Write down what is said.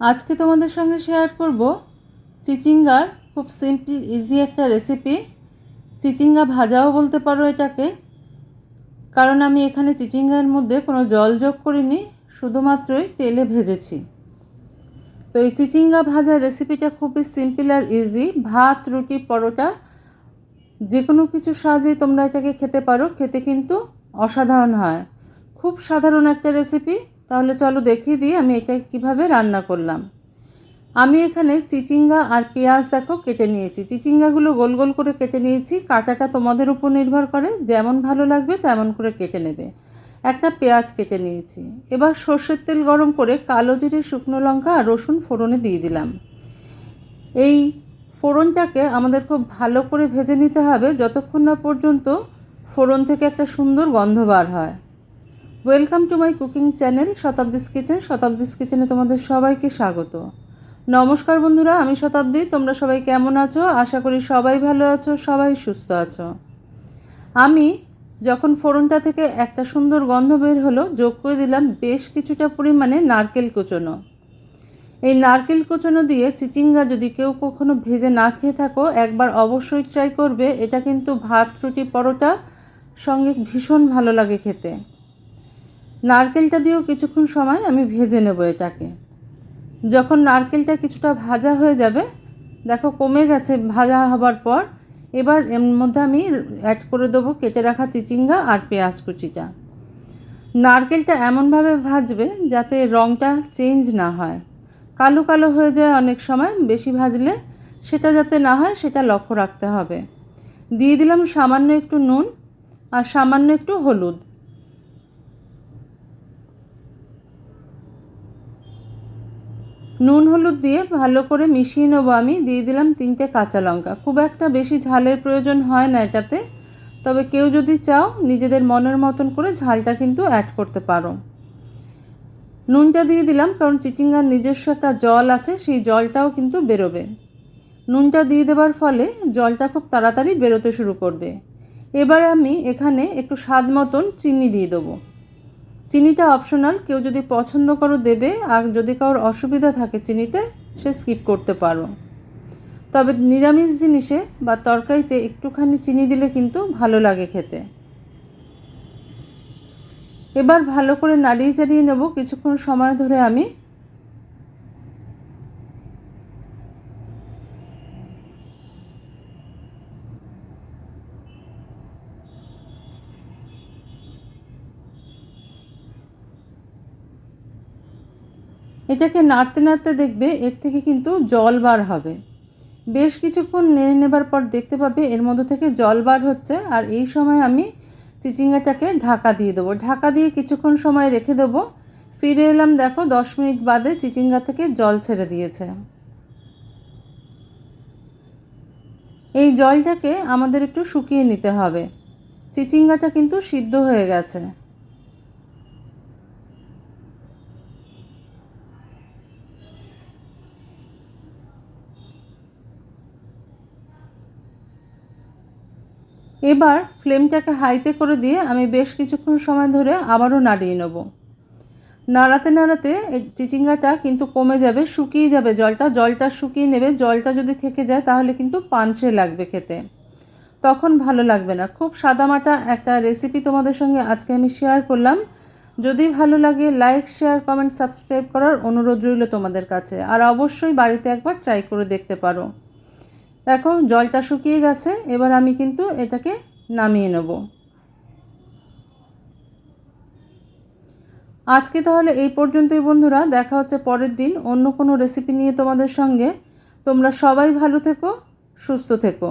আজকে তোমাদের সঙ্গে শেয়ার করব চিচিঙ্গার খুব সিম্পল ইজি একটা রেসিপি চিচিঙ্গা ভাজাও বলতে পারো এটাকে। কারণ আমি এখানে চিচিঙ্গার মধ্যে কোনো জল যোগ করিনি, শুধুমাত্রই তেলে ভেজেছি। তো এই চিচিঙ্গা ভাজার রেসিপিটা খুবই সিম্পল আর ইজি ভাত, রুটি, পরোটা যে কোনো কিছু সাহায্যে তোমরা এটাকে খেতে পারো। খেতে কিন্তু অসাধারণ হয়। খুব সাধারণ একটা রেসিপি তাহলে চলো দেখিয়ে দিই আমি এটা কীভাবে রান্না করলাম। আমি এখানে চিচিঙ্গা আর পেঁয়াজ দেখো কেটে নিয়েছি। চিচিঙ্গাগুলো গোল গোল করে কেটে নিয়েছি। কাটাটা তোমাদের উপর নির্ভর করে। যেমন ভালো লাগবে তেমন করে কেটে নেবে। একটা পেঁয়াজ কেটে নিয়েছি। এবার সর্ষের তেল গরম করে কালো জিরে, শুকনো লঙ্কা আর রসুন ফোড়নে দিয়ে দিলাম। এই ফোড়নটাকে আমাদের খুব ভালো করে ভেজে নিতে হবে। যতক্ষণ না পর্যন্ত ফোড়ন থেকে একটা সুন্দর গন্ধ বার হয়। Welcome to my cooking channel Shatabdi's kitchen. Shatabdi's কিচেনে তোমাদের সবাইকে স্বাগত। নমস্কার বন্ধুরা, আমি শতাব্দী। তোমরা সবাই কেমন আছো? আশা করি সবাই ভালো আছো, সবাই সুস্থ আছো। আমি যখন ফোড়নটা থেকে একটা সুন্দর গন্ধ বের হলো, যোগ করে দিলাম বেশ কিছুটা পরিমাণে নারকেল কুচোনো। এই নারকেল কুচোনো দিয়ে চিচিঙ্গা যদি কেউ কখনো ভেজে না খেয়ে থাকো, একবার অবশ্যই ট্রাই করবে। এটা কিন্তু ভাত, রুটি, পরোটা সঙ্গে ভীষণ ভালো লাগে খেতে। নারকেলটা দিয়েও কিছুক্ষণ সময় আমি ভেজে নেব এটাকে। যখন নারকেলটা কিছুটা ভাজা হয়ে যাবে, দেখো কমে গেছে ভাজা হবার পর, এবার এর মধ্যে আমি অ্যাড করে দেবো কেটে রাখা চিচিঙ্গা আর পেঁয়াজ কুচিটা। নারকেলটা এমনভাবে ভাজবে যাতে রঙটা চেঞ্জ না হয়। কালো কালো হয়ে যায় অনেক সময়, বেশি ভাজলে সেটা যাতে না হয় সেটা লক্ষ্য রাখতে হবে। দিয়ে দিলাম সামান্য একটু নুন আর সামান্য একটু হলুদ। নুন হলুদ দিয়ে ভালো করে মিশিয়ে নেব আমি। দিয়ে দিলাম তিনটে কাঁচা লঙ্কা। খুব একটা বেশি ঝালের প্রয়োজন হয় না এটাতে। তবে কেউ যদি চাও, নিজেদের মনের মতন করে ঝালটা কিন্তু অ্যাড করতে পারো। নুনটা দিয়ে দিলাম কারণ চিচিঙ্গার নিজস্ব একটা জল আছে, সেই জলটাও কিন্তু বেরোবে। নুনটা দিয়ে দেওয়ার ফলে জলটা খুব তাড়াতাড়ি বেরোতে শুরু করবে। এবার আমি এখানে একটু স্বাদ মতন চিনি দিয়ে দেবো। চিনিটা অপশনাল কেউ যদি পছন্দ করো দেবে, আর যদি কারোর অসুবিধা থাকে চিনিতে, সে স্কিপ করতে পারো। তবে নিরামিষ জিনিসে বা তরকারিতে একটুখানি চিনি দিলে কিন্তু ভালো লাগে খেতে। এবার ভালো করে নাড়িয়ে চাড়িয়ে নেব। কিছুক্ষণ সময় ধরে আমি এটাকে নাড়তে নাড়তে দেখবে এর থেকে কিন্তু জল বার হবে। বেশ কিছুক্ষণ নেড়ে নেবার পর দেখতে পাবে এর মধ্যে থেকে জল বার হচ্ছে। আর এই সময় আমি চিচিঙ্গাটাকে ঢাকা দিয়ে দেবো। ঢাকা দিয়ে কিছুক্ষণ সময় রেখে দেবো। ফিরে এলাম দেখো, দশ মিনিট বাদে চিচিঙ্গা থেকে জল ছেড়ে দিয়েছে। এই জলটাকে আমাদের একটু শুকিয়ে নিতে হবে। চিচিঙ্গাটা কিন্তু সিদ্ধ হয়ে গেছে। এবার ফ্লেমটাকে হাইতে করে দিয়ে আমি বেশ কিছুক্ষণ সময় ধরে আবারও নাড়িয়ে নেব। নাড়াতে নাড়াতে চিচিঙ্গাটা কিন্তু কমে যাবে, শুকিয়ে যাবে জলটা। জলটা শুকিয়ে নেবে, জলটা যদি থেকে যায় তাহলে কিন্তু পাঞ্চে লাগবে খেতে। তখন ভালো লাগবে না। খুব সাদামাটা একটা রেসিপি তোমাদের সঙ্গে আজকে আমি শেয়ার করলাম। যদি ভালো লাগে লাইক শেয়ার কমেন্ট সাবস্ক্রাইব করার অনুরোধ রইল তোমাদের কাছে। আর অবশ্যই বাড়িতে একবার ট্রাই করে দেখতে পারো। দেখো, জলটা শুকিয়ে গেছে, এবার আমি কিন্তু এটাকে নামিয়ে নেব। আজকে তাহলে এই পর্যন্তই বন্ধুরা, দেখা হচ্ছে পরের দিন অন্য কোনো রেসিপি নিয়ে তোমাদের সঙ্গে। তোমরা সবাই ভালো থেকো, সুস্থ থেকো।